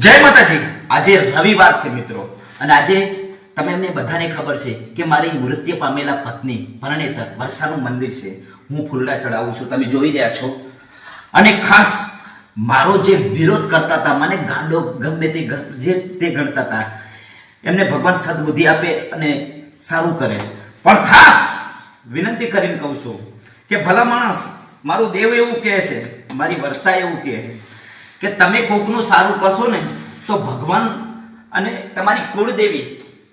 જય માતાજી. આજે રવિવાર છે મિત્રો. અને આજે તમે એમને બધાને ખબર છે કે મારી મૃત્યુ પામેલા પત્ની પરણેતર વર્ષાનું મંદિર છે. હું ફૂલડા ચડાવું છું. તમે જોઈ રહ્યા છો. અને ખાસ મારો જે વિરોધ કરતા હતા, મને ગાંડો ગમે તે જે તે ગણતા હતા, એમને ભગવાન સદબુદ્ધિ આપે અને સારું કરે. પણ ખાસ વિનંતી કરીને કહું છું કે ભલા માણસ, મારું દેવ એવું કહે છે, મારી વર્ષા એવું કહે કે તમે કોકનું સારું કરશો ને, તો ભગવાન અને તમારી કુળદેવી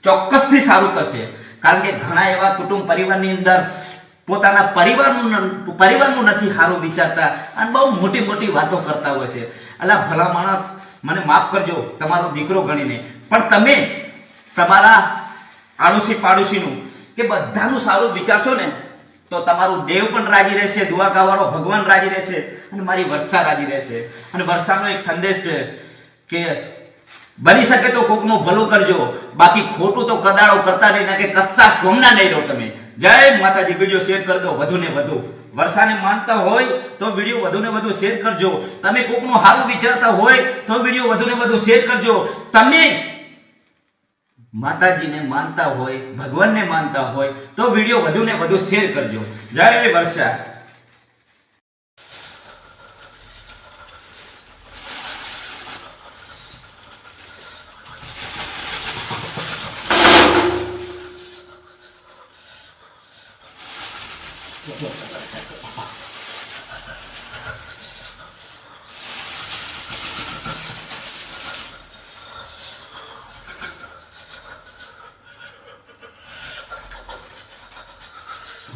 ચોક્કસથી સારું કરશે. કારણ કે ઘણા એવા કુટુંબ પરિવારની અંદર પોતાના પરિવારનું પરિવારનું નથી સારું વિચારતા અને બહુ મોટી મોટી વાતો કરતા હોય છે. એટલે ભલા માણસ, મને માફ કરજો, તમારો દીકરો ગણીને. પણ તમે તમારા આડોશી પાડોશીનું કે બધાનું સારું વિચારશો ને તો તમારું દેવ પણ રાજી રહેશે દુઆ ગાવાનો ભગવાન રાજી રહેશે અને મારી વર્ષા રાજી રહેશે. અને વર્ષાનો એક સંદેશ છે કે બની શકે તો કોકનું ભલું કરજો, બાકી ખોટું તો કદાળો કરતા નહીં કે કસ્સા કોમના નહીં રહો તમે. જય માતાજી, વીડિયો શેર કરી દો વધુ ને વધુ. વર્ષાને માનતા હોય તો વીડિયો વધુ ને વધુ શેર કરજો. તમે કોકનું સારું વિચારતા હોય તો વીડિયો વધુ ને વધુ શેર કરજો. તમે માતાજીને માનતા હોય, ભગવાનને માનતા હોય, તો વીડિયો વધુ ને વધુ શેર કરજો જય રે વર્ષા Gracias.